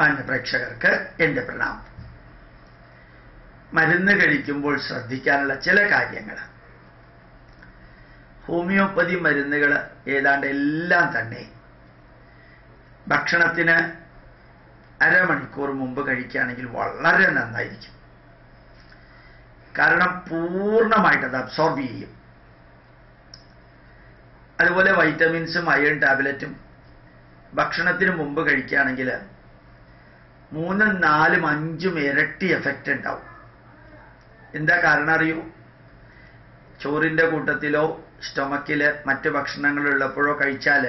മാന്യ പ്രേക്ഷകർക്ക് എന്റെ പ്രണാമം. മരുന്ന് കഴിക്കുമ്പോൾ ശ്രദ്ധിക്കാനുള്ള ചില കാര്യങ്ങൾ ഹോമിയോപ്പതി മരുന്നുകൾ ഏതാണ്ട് എല്ലാം തന്നെ. ഭക്ഷണത്തിന് അരമണിക്കൂർ മുമ്പ് കഴിക്കുകയാണെങ്കിൽ വളരെ നന്നായിരിക്കും. കാരണം പൂർണമായിട്ട് അത് അബ്സോർബ് ചെയ്യും. അതുപോലെ വൈറ്റമിൻസും അയൺ ടാബ്ലറ്റും ഭക്ഷണത്തിന് മുമ്പ് കഴിക്കുകയാണെങ്കിൽ മൂന്നും നാലും അഞ്ചും ഇരട്ടി എഫക്റ്റ് ഉണ്ടാവും. എന്താ കാരണം അറിയൂ? ചോറിന്റെ കൂട്ടത്തിലോ സ്റ്റൊമക്കിൽ മറ്റ് ഭക്ഷണങ്ങളുള്ളപ്പോഴോ കഴിച്ചാൽ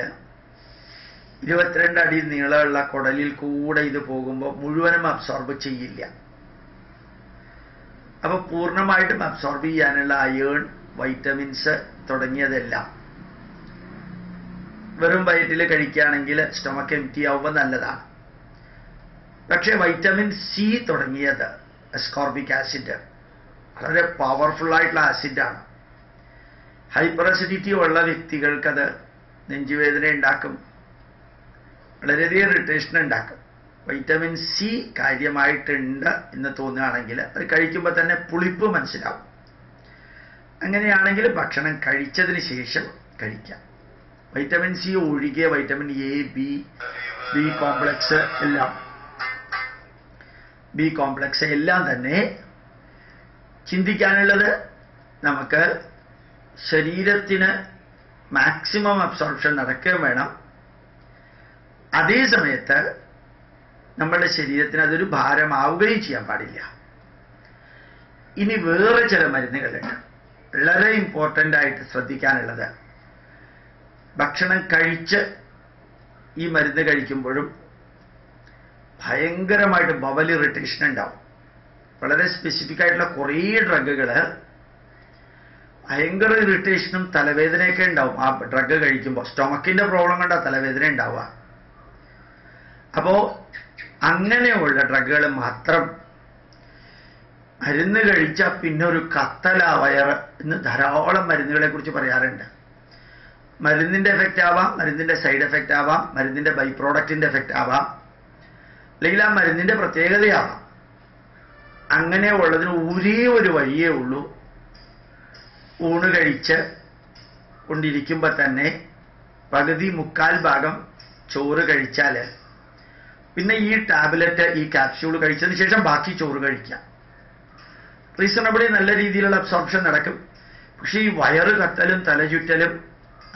ഇരുപത്തിരണ്ട് അടി നീളമുള്ള കുടലിൽ കൂടെ ഇത് പോകുമ്പോൾ മുഴുവനും അബ്സോർബ് ചെയ്യില്ല. അപ്പൊ പൂർണമായിട്ടും അബ്സോർബ് ചെയ്യാനുള്ള അയേൺ വൈറ്റമിൻസ് തുടങ്ങിയതെല്ലാം വെറും വയറ്റിൽ കഴിക്കുകയാണെങ്കിൽ സ്റ്റൊമക്ക് എം ടി ആവുമ്പോൾ നല്ലതാണ്. പക്ഷേ വൈറ്റമിൻ സി തുടങ്ങിയത് എസ്കോർബിക് ആസിഡ് വളരെ പവർഫുൾ ആയിട്ടുള്ള ആസിഡാണ് ഹൈപ്പർ അസിഡിറ്റി ഉള്ള വ്യക്തികൾക്കത് നെഞ്ചുവേദന ഉണ്ടാക്കും. വളരെയധികം ഇറിറ്റേഷൻ ഉണ്ടാക്കും. വൈറ്റമിൻ സി കാര്യമായിട്ടുണ്ട് എന്ന് തോന്നുകയാണെങ്കിൽ അത് കഴിക്കുമ്പോൾ തന്നെ പുളിപ്പ് മനസ്സിലാവും. അങ്ങനെയാണെങ്കിൽ ഭക്ഷണം കഴിച്ചതിന് ശേഷം കഴിക്കാം. വൈറ്റമിൻ സി ഒഴികെ vitamin A B B complex എല്ലാം. ബി കോംപ്ലക്സ് എല്ലാം തന്നെ ചിന്തിക്കാനുള്ളത് നമുക്ക് ശരീരത്തിന് മാക്സിമം അബ്സോർപ്ഷൻ നടക്കുകയും വേണം. അതേ സമയത്ത് നമ്മളുടെ ശരീരത്തിന് അതൊരു ഭാരമാവുകയും ചെയ്യാൻ പാടില്ല. ഇനി വേറെ ചില മരുന്നുകളുണ്ട് വളരെ ഇമ്പോർട്ടന്റ് ആയിട്ട് ശ്രദ്ധിക്കാനുള്ളത്. ഭക്ഷണം കഴിച്ച് ഈ മരുന്ന് കഴിക്കുമ്പോഴും ഭയങ്കരമായിട്ട് ബവൽ ഇറിറ്റേഷൻ ഉണ്ടാവും. വളരെ സ്പെസിഫിക് ആയിട്ടുള്ള കുറേ ഡ്രഗുകൾ ഭയങ്കര ഇറിറ്റേഷനും തലവേദനയൊക്കെ ഉണ്ടാവും. ആ ഡ്രഗ് കഴിക്കുമ്പോൾ സ്റ്റൊമക്കിന്റെ പ്രോബ്ലം കണ്ടാൽ തലവേദന ഉണ്ടാവുക. അപ്പോ അങ്ങനെയുള്ള ഡ്രഗുകൾ മാത്രം മരുന്ന് കഴിച്ചാൽ പിന്നെ ഒരു കത്തല വയർ എന്ന് ധാരാളം മരുന്നുകളെ കുറിച്ച് പറയാറുണ്ട്. മരുന്നിന്റെ എഫക്റ്റ് ആവാം മരുന്നിന്റെ സൈഡ് എഫക്റ്റ് ആവാം മരുന്നിന്റെ ബൈ പ്രോഡക്റ്റിന്റെ എഫക്റ്റ് ആവാം. അല്ലെങ്കിൽ ആ മരുന്നിന്റെ പ്രത്യേകതയാവാം അങ്ങനെ ഉള്ളതിന് ഒരേ ഒരു വഴിയേ ഉള്ളൂ. ഊണ് കഴിച്ച് കൊണ്ടിരിക്കുമ്പോൾ തന്നെ പകുതി മുക്കാൽ ഭാഗം ചോറ് കഴിച്ചാൽ പിന്നെ ഈ ടാബ്ലറ്റ് ഈ ക്യാപ്സ്യൂൾ കഴിച്ചതിന് ശേഷം ബാക്കി ചോറ് കഴിക്കാം റീസണബിളി നല്ല രീതിയിലുള്ള അബ്സോർപ്ഷൻ നടക്കും. പക്ഷേ ഈ വയറ് കത്തലും തലചുറ്റലും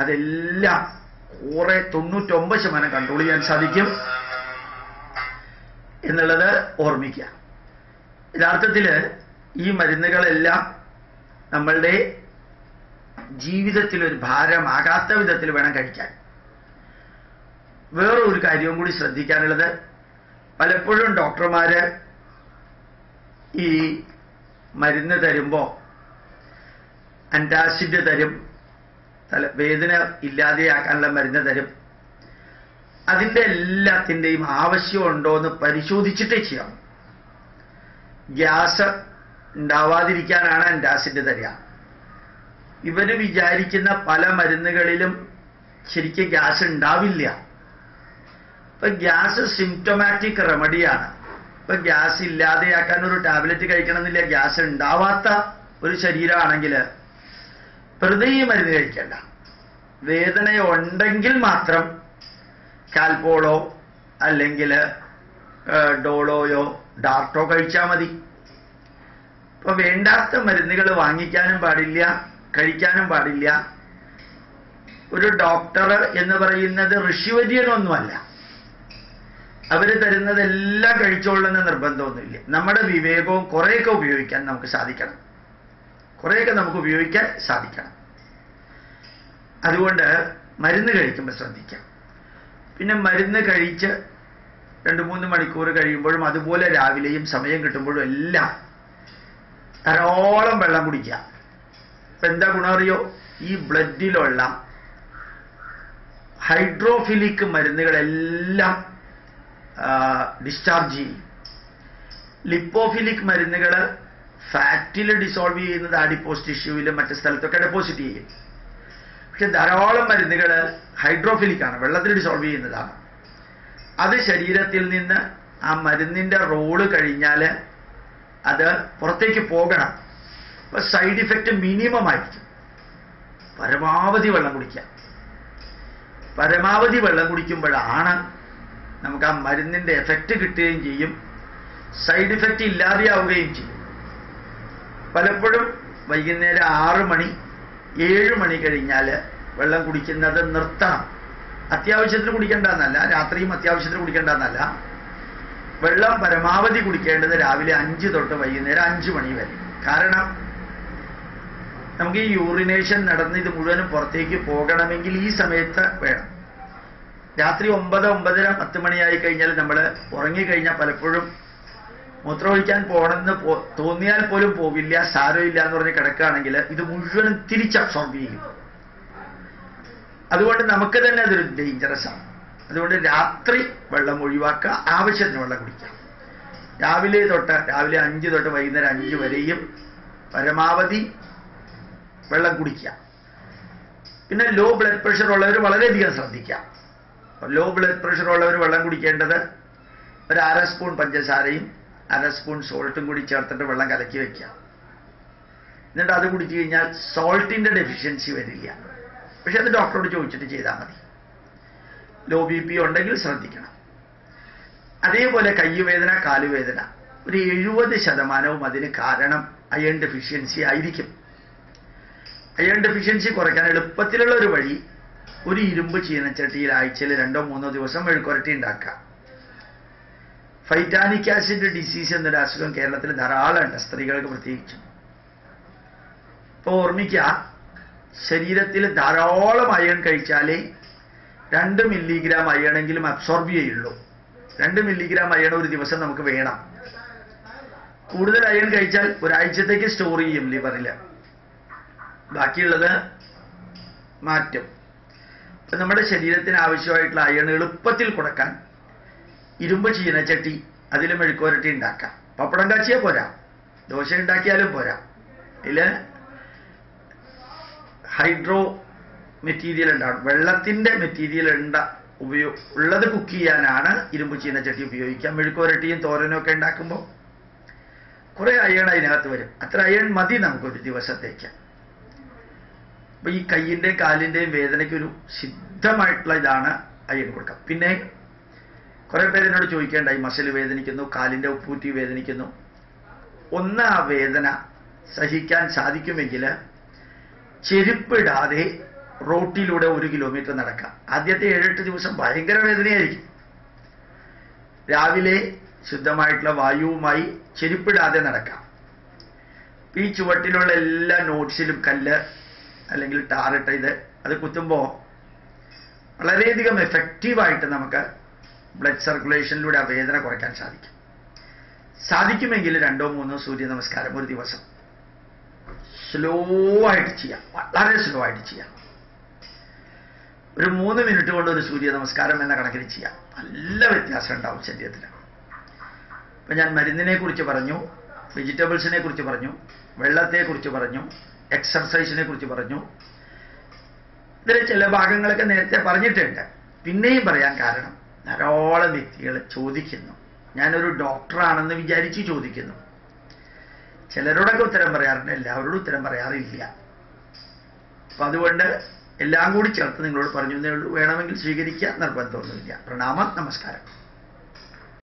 അതെല്ലാം കുറെ തൊണ്ണൂറ്റൊമ്പത് ശതമാനം കൺട്രോൾ ചെയ്യാൻ സാധിക്കും. എന്നുള്ളത് ഓർമ്മിക്കുക. യഥാർത്ഥത്തിൽ ഈ മരുന്നുകളെല്ലാം നമ്മളുടെ ജീവിതത്തിൽ ഒരു ഭാരമാകാത്ത വിധത്തിൽ വേണം കഴിക്കാൻ. വേറെ ഒരു കാര്യവും കൂടി ശ്രദ്ധിക്കാനുള്ളത് പലപ്പോഴും ഡോക്ടർമാര് ഈ മരുന്ന് തരുമ്പോൾ അന്റാസിഡ് തരും വേദന ഇല്ലാതെയാക്കാനുള്ള മരുന്ന് തരും അതിന്റെ എല്ലാത്തിന്റെയും ആവശ്യമുണ്ടോ എന്ന് പരിശോധിച്ചിട്ടേ ചെയ്യാം. ഗ്യാസ് ഉണ്ടാവാതിരിക്കാനാണ് അന്റാസിഡ് തരിക ഇവർ വിചാരിക്കുന്ന പല മരുന്നുകളിലും ശരിക്കും ഗ്യാസ് ഉണ്ടാവില്ല. ഇപ്പൊ ഗ്യാസ് സിംറ്റമാറ്റിക് റെമഡിയാണ്. ഇപ്പൊ ഗ്യാസ് ഇല്ലാതെയാക്കാൻ ഒരു ടാബ്ലറ്റ് കഴിക്കണമെന്നില്ല ഗ്യാസ് ഉണ്ടാവാത്ത ഒരു ശരീരമാണെങ്കിൽ പ്രതി മരുന്ന് കഴിക്കണ്ട. വേദന ഉണ്ടെങ്കിൽ മാത്രം കാൽപോളോ അല്ലെങ്കിൽ ഡോളോയോ ഡാർട്ടോ കഴിച്ചാൽ മതി. ഇപ്പൊ വേണ്ടാത്ത മരുന്നുകൾ വാങ്ങിക്കാനും പാടില്ല കഴിക്കാനും പാടില്ല. ഒരു ഡോക്ടർ എന്ന് പറയുന്നത് ഋഷിവര്യനൊന്നുമല്ല. അവർ തരുന്നതെല്ലാം കഴിച്ചോളെന്ന് നിർബന്ധമൊന്നുമില്ല. നമ്മുടെ വിവേകവും കുറേയൊക്കെ ഉപയോഗിക്കാൻ നമുക്ക് സാധിക്കണം. കുറേയൊക്കെ നമുക്ക് ഉപയോഗിക്കാൻ സാധിക്കണം. അതുകൊണ്ട് മരുന്ന് കഴിക്കുമ്പോൾ ശ്രദ്ധിക്കാം. പിന്നെ മരുന്ന് കഴിച്ച് രണ്ട് മൂന്ന് മണിക്കൂർ കഴിയുമ്പോഴും അതുപോലെ രാവിലെയും സമയം കിട്ടുമ്പോഴും എല്ലാം ധാരാളം വെള്ളം കുടിക്കുക. ഇപ്പം എന്താ ഗുണമറിയോ ഈ ബ്ലഡിലുള്ള ഹൈഡ്രോഫിലിക് മരുന്നുകളെല്ലാം ഡിസ്ചാർജ് ചെയ്യും. ലിപ്പോഫിലിക് മരുന്നുകൾ ഫാറ്റിൽ ഡിസോൾവ് ചെയ്യുന്നത് ആഡിപ്പോസ് ടിഷ്യൂവിലും മറ്റു സ്ഥലത്തൊക്കെ ഡെപ്പോസിറ്റ് ചെയ്യും. പക്ഷെ ധാരാളം മരുന്നുകൾ ഹൈഡ്രോഫിലിക്കാണ് വെള്ളത്തിൽ ഡിസോൾവ് ചെയ്യുന്നതാണ്. അത് ശരീരത്തിൽ നിന്ന് ആ മരുന്നിന്റെ റോൾ കഴിഞ്ഞാൽ അത് പുറത്തേക്ക് പോകണം. അപ്പൊ സൈഡ് ഇഫക്റ്റ് മിനിമം ആയിരിക്കും. പരമാവധി വെള്ളം കുടിക്കാം പരമാവധി വെള്ളം കുടിക്കുമ്പോഴാണ് നമുക്ക് ആ മരുന്നിന്റെ എഫക്റ്റ് കിട്ടുകയും ചെയ്യും. സൈഡ് ഇഫക്റ്റ് ഇല്ലാതെയാവുകയും ചെയ്യും. പലപ്പോഴും വൈകുന്നേരം ആറ് മണി ഏഴ് മണി കഴിഞ്ഞാൽ വെള്ളം കുടിക്കുന്നത് നിർത്തണം. അത്യാവശ്യത്തിന് കുടിക്കേണ്ടെന്നല്ല രാത്രിയും അത്യാവശ്യത്തിന് കുടിക്കേണ്ടെന്നല്ല. വെള്ളം പരമാവധി കുടിക്കേണ്ടത് രാവിലെ അഞ്ച് തൊട്ട് വൈകുന്നേരം അഞ്ച് മണി വരെ. കാരണം നമുക്ക് ഈ യൂറിനേഷൻ നടന്ന് ഇത് മുഴുവനും പുറത്തേക്ക് പോകണമെങ്കിൽ ഈ സമയത്ത് വേണം. രാത്രി ഒമ്പത് ഒമ്പതര പത്ത് മണിയായി കഴിഞ്ഞാൽ നമ്മൾ ഉറങ്ങിക്കഴിഞ്ഞാൽ പലപ്പോഴും മൂത്രമൊഴിക്കാൻ പോകണമെന്ന് പോ തോന്നിയാൽ പോലും പോവില്ല സാരമില്ല എന്ന് പറഞ്ഞ് കിടക്കുകയാണെങ്കിൽ ഇത് മുഴുവൻ തിരിച്ച് അബ്സോർബ് ചെയ്യും അതുകൊണ്ട് നമുക്ക് തന്നെ അതൊരു ഡേഞ്ചറസ് ആണ്. അതുകൊണ്ട് രാത്രി വെള്ളം ഒഴിവാക്കുക ആവശ്യത്തിന് വെള്ളം കുടിക്കുക. രാവിലെ തൊട്ട് രാവിലെ അഞ്ച് തൊട്ട് വൈകുന്നേരം അഞ്ച് വരെയും പരമാവധി വെള്ളം കുടിക്കുക. പിന്നെ ലോ ബ്ലഡ് പ്രഷർ ഉള്ളവർ വളരെയധികം ശ്രദ്ധിക്കാം ലോ ബ്ലഡ് പ്രഷർ ഉള്ളവർ വെള്ളം കുടിക്കേണ്ടത് ഒരു അര സ്പൂൺ പഞ്ചസാരയും അര സ്പൂൺ സോൾട്ടും കൂടി ചേർത്തിട്ട് വെള്ളം കലക്കി വെക്കുക. എന്നിട്ട് അത് കുടിച്ചു കഴിഞ്ഞാൽ സോൾട്ടിന്റെ ഡെഫിഷ്യൻസി വരില്ല. പക്ഷെ അത് ഡോക്ടറോട് ചോദിച്ചിട്ട് ചെയ്താൽ മതി. ലോ ബി പി ഉണ്ടെങ്കിൽ ശ്രദ്ധിക്കണം. അതേപോലെ കയ്യുവേദന കാലുവേദന. ഒരു എഴുപത് ശതമാനവും അതിന് കാരണം അയൺ ഡെഫിഷ്യൻസി ആയിരിക്കും. അയൺ ഡെഫിഷ്യൻസി കുറയ്ക്കാൻ എളുപ്പത്തിലുള്ള ഒരു വഴി ഒരു ഇരുമ്പ് ചീനച്ചട്ടിയിൽ ആഴ്ചയിൽ രണ്ടോ മൂന്നോ ദിവസം മെഴുക്കുരട്ടി ഉണ്ടാക്കുക. ഫൈറ്റാനിക് ആസിഡ് ഡിസീസ് എന്നൊരു അസുഖം കേരളത്തിൽ ധാരാളമുണ്ട്. സ്ത്രീകൾക്ക് പ്രത്യേകിച്ചും. ഇപ്പോൾ ഓർമ്മിക്കുക ശരീരത്തിൽ ധാരാളം അയൺ കഴിച്ചാലേ രണ്ട് മില്ലിഗ്രാം അയണെങ്കിലും അബ്സോർബ് ചെയ്യുള്ളൂ. രണ്ട് മില്ലിഗ്രാം അയൺ ഒരു ദിവസം നമുക്ക് വേണം. കൂടുതൽ അയൺ കഴിച്ചാൽ ഒരാഴ്ചത്തേക്ക് സ്റ്റോർ ചെയ്യും ലിവറിൽ ബാക്കിയുള്ളത് മാറ്റും. അപ്പൊ നമ്മുടെ ശരീരത്തിന് ആവശ്യമായിട്ടുള്ള അയൺ എളുപ്പത്തിൽ കൊടുക്കാൻ ഇരുമ്പ് ചീനച്ചട്ടി അതിൽ മെഴുക്കുവരട്ടി ഉണ്ടാക്കാം. പപ്പടം കാച്ചിയാൽ പോരാ. ദോശ ഉണ്ടാക്കിയാലും പോരാ. ഇല്ല? ഹൈഡ്രോ മെറ്റീരിയൽ ഉണ്ടാവും വെള്ളത്തിന്റെ മെറ്റീരിയൽ ഉണ്ട ഉപയോ ഉള്ളത് കുക്ക് ചെയ്യാനാണ് ഇരുമ്പ് ചീനച്ചട്ടി ഉപയോഗിക്കാം മെഴുക്കുവരട്ടിയും തോരനും ഒക്കെ ഉണ്ടാക്കുമ്പോൾ കുറെ അയൺ അതിനകത്ത് വരും. അത്ര അയൺ മതി നമുക്കൊരു ദിവസത്തേക്ക്. അപ്പൊ ഈ കയ്യിന്റെയും കാലിന്റെയും വേദനയ്ക്ക് ഒരു സിദ്ധമായിട്ടുള്ള ഇതാണ് അയൺ കൊടുക്കുക. പിന്നെ കുറെ പേര് എന്നോട് ചോദിക്കേണ്ടായി. മസിൽ വേദനിക്കുന്നു കാലിന്റെ ഉപ്പൂറ്റി വേദനിക്കുന്നു. ഒന്ന് ആ വേദന സഹിക്കാൻ സാധിക്കുമെങ്കിൽ ചെരുപ്പിടാതെ റോട്ടിലൂടെ ഒരു കിലോമീറ്റർ നടക്കാം. ആദ്യത്തെ ഏഴെട്ട് ദിവസം ഭയങ്കര വേദനയായിരിക്കും. രാവിലെ ശുദ്ധമായിട്ടുള്ള വായുവുമായി ചെരുപ്പിടാതെ നടക്കാം. ഈ ചുവട്ടിലുള്ള എല്ലാ നോട്ട്സിലും കല്ല് അല്ലെങ്കിൽ ടാറിട്ട ഇത് അത് കുത്തുമ്പോൾ വളരെയധികം എഫക്റ്റീവായിട്ട് നമുക്ക് ബ്ലഡ് സർക്കുലേഷനിലൂടെ ആ വേദന കുറയ്ക്കാൻ സാധിക്കും. സാധിക്കുമെങ്കിൽ രണ്ടോ മൂന്നോ സൂര്യ നമസ്കാരം ഒരു ദിവസം. സ്ലോ ആയിട്ട് ചെയ്യാം. വളരെ സ്ലോ ആയിട്ട് ചെയ്യാം. ഒരു മൂന്ന് മിനിറ്റ് കൊണ്ട് ഒരു സൂര്യ നമസ്കാരം എന്ന കണക്കിൽ ചെയ്യാം. നല്ല വ്യത്യാസം ഉണ്ടാവും ശരീരത്തിന്. ഇപ്പം ഞാൻ മരുന്നിനെ കുറിച്ച് പറഞ്ഞു വെജിറ്റബിൾസിനെ കുറിച്ച് പറഞ്ഞു വെള്ളത്തെ കുറിച്ച് പറഞ്ഞു എക്സർസൈസിനെ കുറിച്ച് പറഞ്ഞു. ഇതിലെ ചില ഭാഗങ്ങളൊക്കെ നേരത്തെ പറഞ്ഞിട്ടുണ്ട്. പിന്നെയും പറയാൻ കാരണം ധാരാളം വ്യക്തികൾ ചോദിക്കുന്നു. ഞാനൊരു ഡോക്ടറാണെന്ന് വിചാരിച്ച് ചോദിക്കുന്നു. ചിലരോടൊക്കെ ഉത്തരം പറയാറുണ്ട് എല്ലാവരോടും ഉത്തരം പറയാറില്ല. അപ്പൊ അതുകൊണ്ട് എല്ലാം കൂടി ചേർത്ത് നിങ്ങളോട് പറഞ്ഞു വേണമെങ്കിൽ സ്വീകരിക്കുക നിർബന്ധമൊന്നുമില്ല. പ്രണാമം നമസ്കാരം.